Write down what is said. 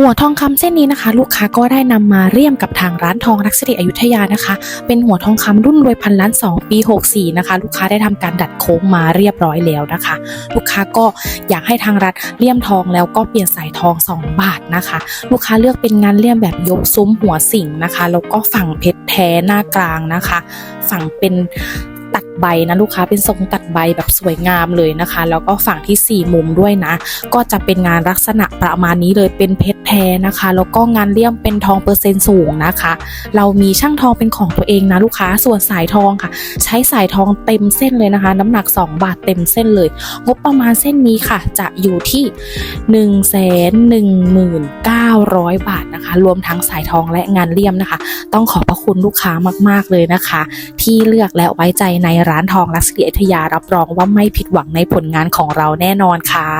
หัวทองคำเส้นนี้นะคะ ลูกค้าก็ได้นำมาเรียมกับทางร้านทองรักสิริอยุธยานะคะ เป็นหัวทองคำรุ่นรวยพันล้าน 2 ปี 64 นะคะ ลูกค้าได้ทำการดัดโค้งมาเรียบร้อยแล้วนะคะ ลูกค้าก็อยากให้ทางรัฐเลี่ยมทองแล้วก็เปลี่ยนสายทอง 2 บาทนะคะ ลูกค้าเลือกเป็นงานเลี่ยมแบบยกซุ้มหัวสิงนะคะแล้วก็ฝั่งเพชรแท้หน้ากลางนะคะ ฝั่งเป็น ตัดใบนะลูกค้าเป็นทรงตัดใบแบบสวยงามเลยนะคะ แล้วก็ฝั่งที่ 4 มุมด้วยนะ ก็จะเป็นงานลักษณะประมาณนี้เลยเป็นเพชรแท้นะคะ แล้วก็งานเลี่ยมเป็นทองเปอร์เซ็นต์สูงนะคะ เรามีช่างทองเป็นของตัวเองนะลูกค้าส่วนสายทองค่ะ ใช้สายทองเต็มเส้นเลยนะคะ น้ำหนัก 2 บาทเต็มเส้นเลย งบประมาณเส้นนี้ค่ะ จะอยู่ที่1 1 9 0 0บาทนะคะ รวมทั้งสายทองและงานเลี่ยมนะคะ ต้องขอบพระคุณลูกค้ามาก ๆเลยนะคะ ที่เลือกและไว้ใจในร้านทองลักษณ์อยุธยารับรองว่าไม่ผิดหวังในผลงานของเราแน่นอนค่ะ